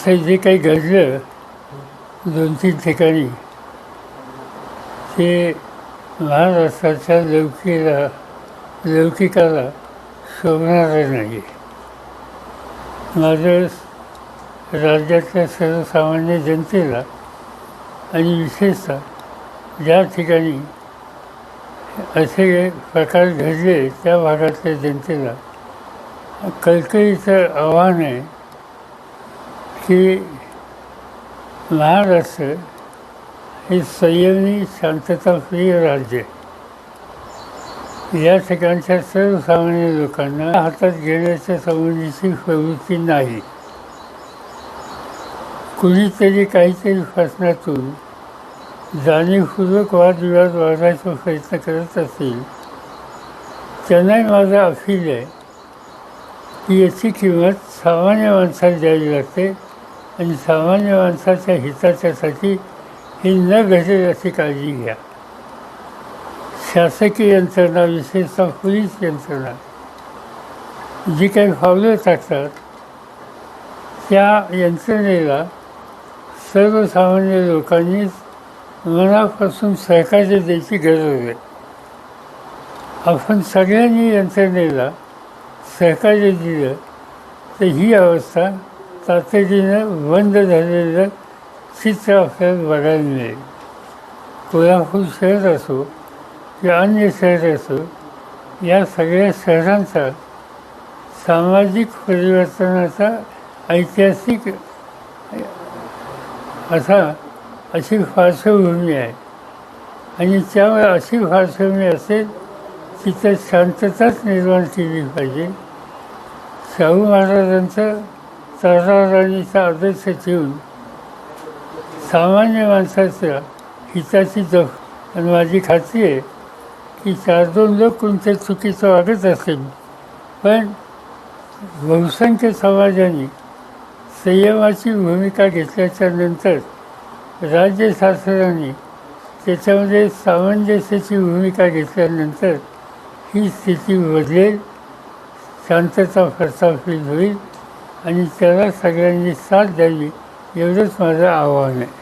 असं जे काही घडलं दोन तीन ठिकाणी ते महाराष्ट्राच्या लौकीला लौकिकाला शोभणारं नाही. माझं राज्यातल्या सर्वसामान्य जनतेला आणि विशेषतः ज्या ठिकाणी असे प्रकार घडले त्या भागातल्या जनतेला कळकळीचं आव्हान आहे की महाराष्ट्र हे संयमी शांतताप्रिय राज्य. या ठिकाणच्या सर्वसामान्य लोकांना हातात घेण्याच्या संबंधीची प्रवृत्ती नाही. कुणीतरी काहीतरी शासनातून जाणीवपूर्वक वादविवाद वाढायचा प्रयत्न करत असेल त्यांनाही माझा अपील आहे. की याची किंमत सामान्य माणसाला द्यावी लागते. आणि सामान्य माणसाच्या हिताच्यासाठी ही न घडेल अशी काळजी घ्या. शासकीय यंत्रणा विशेषतः पोलीस यंत्रणा जी काही फावलं टाकतात त्या यंत्रणेला सर्वसामान्य लोकांनी मनापासून सहकार्य द्यायची गरज आहे. आपण सगळ्यांनी यंत्रणेला सहकार्य दिलं तर ही अवस्था तातडीनं बंद झालेलं चित्र आपल्याला बघायला. मिळेल कोल्हापूर शहर असो किंवा अन्य शहर असो या सगळ्या शहरांचा सामाजिक परिवर्तनाचा ऐतिहासिक असा अशी पार्श्वभूमी आहे. आणि त्यामुळे अशी पार्श्वभूमी असेल तिथं शांतताच निर्माण केली पाहिजे. शाहू महाराजांचं तक्रारणीचा आदर्श ठेवून सामान्य माणसाच्या हिताची जप आणि माझी खात्री आहे की चार दोन लोक कोणत्या चुकीचं वागत असेल. पण बहुसंख्य समाजाने संयमाची भूमिका घेतल्याच्या नंतर राज्य शासनाने त्याच्यामध्ये सामंजस्याची भूमिका घेतल्यानंतर ही स्थिती बदलेल शांतता प्रस्थापित होईल. आणि त्याला सगळ्यांनी साथ द्यावी एवढंच माझं आव्हान आहे.